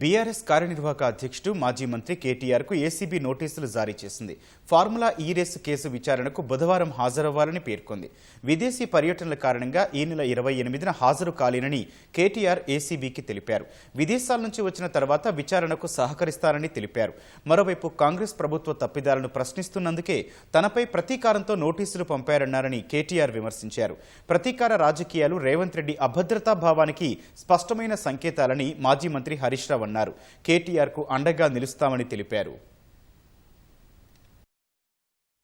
BRS కార్యనిర్వాహక అధ్యక్షుడు మాజీ మంత్రి కేటీఆర్కు ఏసీబీ నోటీసులు జారీ చేసింది. ఫార్ములా ఈ రేసు కేసు విచారణకు బుధవారం హాజరవ్వాలని పేర్కొంది. విదేశీ పర్యటనల కారణంగా ఈ నెల ఇరవై ఎనిమిదిన హాజరు కాలేనని కేటీఆర్ ఏసీబీకి తెలిపారు. విదేశాల నుంచి వచ్చిన తర్వాత విచారణకు సహకరిస్తారని తెలిపారు. మరోవైపు కాంగ్రెస్ ప్రభుత్వ తప్పిదాలను ప్రశ్నిస్తున్నందుకే తనపై ప్రతీకారంతో నోటీసులు పంపారన్నారని కేటీఆర్ విమర్శించారు. ప్రతీకార రాజకీయాలు రేవంత్ రెడ్డి అభద్రతా భావానికి స్పష్టమైన సంకేతాలని మాజీ మంత్రి హరీష్ రావు అన్నారు. కేటీఆర్కు అండగా నిలుస్తామని తెలిపారు.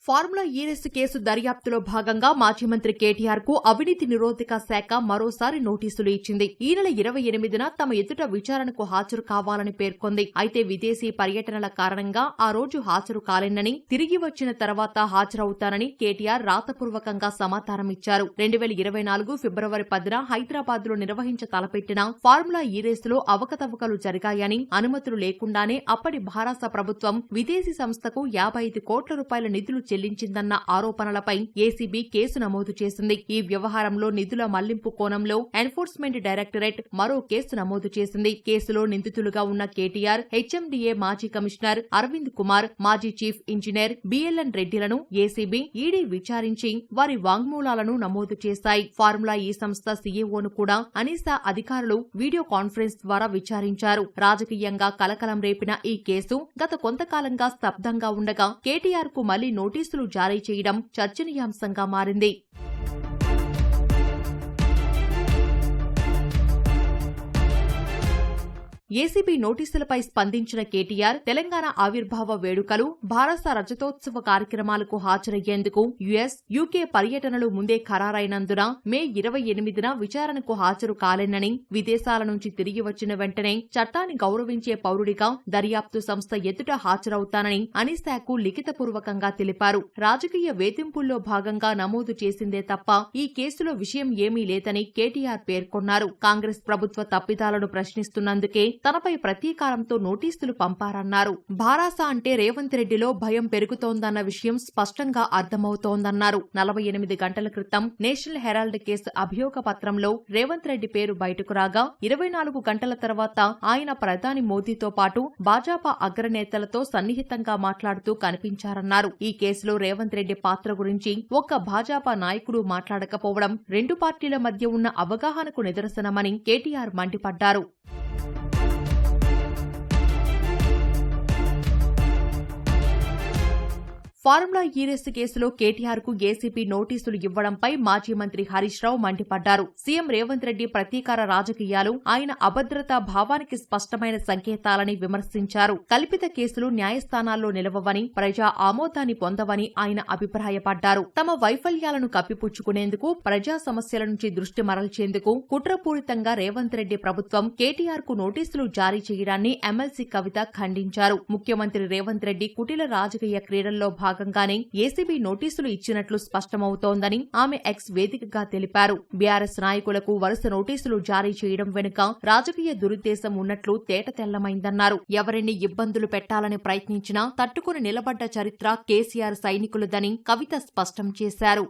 Formula e E race case దర్యాప్తులో భాగంగా మాజీ మంత్రి కేటీఆర్కు అవినీతి నిరోధక శాఖ మరోసారి నోటీసులు ఇచ్చింది. ఈ నెల ఇరవై ఎనిమిదిన తమ ఎదుట విచారణకు హాజరు కావాలని పేర్కొంది. అయితే విదేశీ పర్యటనల కారణంగా ఆ రోజు హాజరు కాలేనని తిరిగి వచ్చిన తర్వాత హాజరవుతానని కేటీఆర్ రాతపూర్వకంగా సమాధానం ఇచ్చారు. రెండు వేల ఇరవై నాలుగు ఫిబ్రవరి పదిన హైదరాబాద్లో నిర్వహించ తలపెట్టిన ఫార్ములా e ఈ రేసులో అవకతవకలు జరిగాయని అనుమతులు లేకుండానే అప్పటి భారత ప్రభుత్వం విదేశీ సంస్థకు యాభై ఐదు కోట్ల రూపాయల నిధులు చెల్లించిందన్న ఆరోపణలపై ఏసీబీ కేసు నమోదు చేసింది. ఈ వ్యవహారంలో నిధుల మళ్ళింపు కోణంలో ఎన్ఫోర్స్మెంట్ డైరెక్టరేట్ మరో కేసు నమోదు చేసింది. కేసులో నిందితులుగా ఉన్న కేటీఆర్ హెచ్ఎండిఏ మాజీ కమిషనర్ అరవింద్ కుమార్ మాజీ చీఫ్ ఇంజనీర్ బిఎల్ఎన్ రెడ్డిలను ఏసీబీ ఈడీ విచారించి వారి వాంగ్మూలాలను నమోదు చేశాయి. ఫార్ములా ఈ సంస్థ సీఈఓను కూడా అనీసా అధికారులు వీడియో కాన్ఫరెన్స్ ద్వారా విచారించారు. రాజకీయంగా కలకలం రేపిన ఈ కేసు గత కొంతకాలంగా స్తబ్దంగా ఉండగా కేటీఆర్కు మళ్ళీ నోటీసులు జారీ చేయడం చర్చనీయాంశంగా మారింది. ఏసీబీ నోటీసులపై స్పందించిన కేటీఆర్ తెలంగాణ ఆవిర్భావ వేడుకలు భారత రజతోత్సవ కార్యక్రమాలకు హాజరయ్యేందుకు యుఎస్ యూకే పర్యటనలు ముందే ఖరారైనందున మే ఇరవై ఎనిమిదిన విచారణకు హాజరు కాలేనని విదేశాల నుంచి తిరిగి వచ్చిన వెంటనే చట్టాన్ని గౌరవించే పౌరుడిగా దర్యాప్తు సంస్థ ఎదుట హాజరవుతానని అనిశాకు లిఖితపూర్వకంగా తెలిపారు. రాజకీయ వేధింపుల్లో భాగంగా నమోదు చేసిందే తప్ప ఈ కేసులో విషయం ఏమీ లేదని కేటీఆర్ పేర్కొన్నారు. కాంగ్రెస్ ప్రభుత్వ తప్పిదాలను ప్రశ్నిస్తున్నందుకే తనపై ప్రతీకారంతో నోటీసులు పంపారన్నారు. భారాస అంటే రేవంత్ రెడ్డిలో భయం పెరుగుతోందన్న విషయం స్పష్టంగా అర్థమవుతోందన్నారు. నలభై ఎనిమిది గంటల క్రితం నేషనల్ హెరాల్డ్ కేసు అభియోగ పత్రంలో రేవంత్ రెడ్డి పేరు బయటకు రాగా ఇరవై నాలుగు గంటల తర్వాత ఆయన ప్రధాని మోదీతో పాటు భాజపా అగ్రనేతలతో సన్నిహితంగా మాట్లాడుతూ కనిపించారన్నారు. ఈ కేసులో రేవంత్ రెడ్డి పాత్ర గురించి ఒక్క భాజపా నాయకుడు మాట్లాడకపోవడం రెండు పార్టీల మధ్య ఉన్న అవగాహనకు నిదర్శనమని కేటీఆర్ మండిపడ్డారు. ఫార్ములా ఈ రేసు కేసులో కేటీఆర్కు ఏసీపీ నోటీసులు ఇవ్వడంపై మాజీ మంత్రి హరీష్ రావు మండిపడ్డారు. సీఎం రేవంత్ రెడ్డి ప్రతీకార రాజకీయాలు ఆయన అభద్రతా భావానికి స్పష్టమైన సంకేతాలని విమర్శించారు. కల్పిత కేసులు న్యాయస్థానాల్లో నిలవవని ప్రజా ఆమోదాన్ని పొందవని ఆయన అభిప్రాయపడ్డారు. తమ వైఫల్యాలను కప్పిపుచ్చుకునేందుకు ప్రజా సమస్యల నుంచి దృష్టి మరల్చేందుకు కుట్రపూరితంగా రేవంత్ రెడ్డి ప్రభుత్వం కేటీఆర్కు నోటీసులు జారీ చేయడాన్ని ఎమ్మెల్సీ కవిత ఖండించారు. ముఖ్యమంత్రి రేవంత్ రెడ్డి కుటిల రాజకీయ క్రీడల్లో భాగంగా భాగంగానే ఏసీబీ నోటీసులు ఇచ్చినట్లు స్పష్టమవుతోందని ఆమె ఎక్స్ వేదికగా తెలిపారు. బీఆర్ఎస్ నాయకులకు వరుస నోటీసులు జారీ చేయడం వెనుక రాజకీయ దురుద్దేశం ఉన్నట్లు తేటతెల్లమైందన్నారు ఎవరిని ఇబ్బందులు పెట్టాలని ప్రయత్నించినా తట్టుకుని నిలబడ్డ చరిత్ర కేసీఆర్ సైనికులదని కవిత స్పష్టం చేశారు.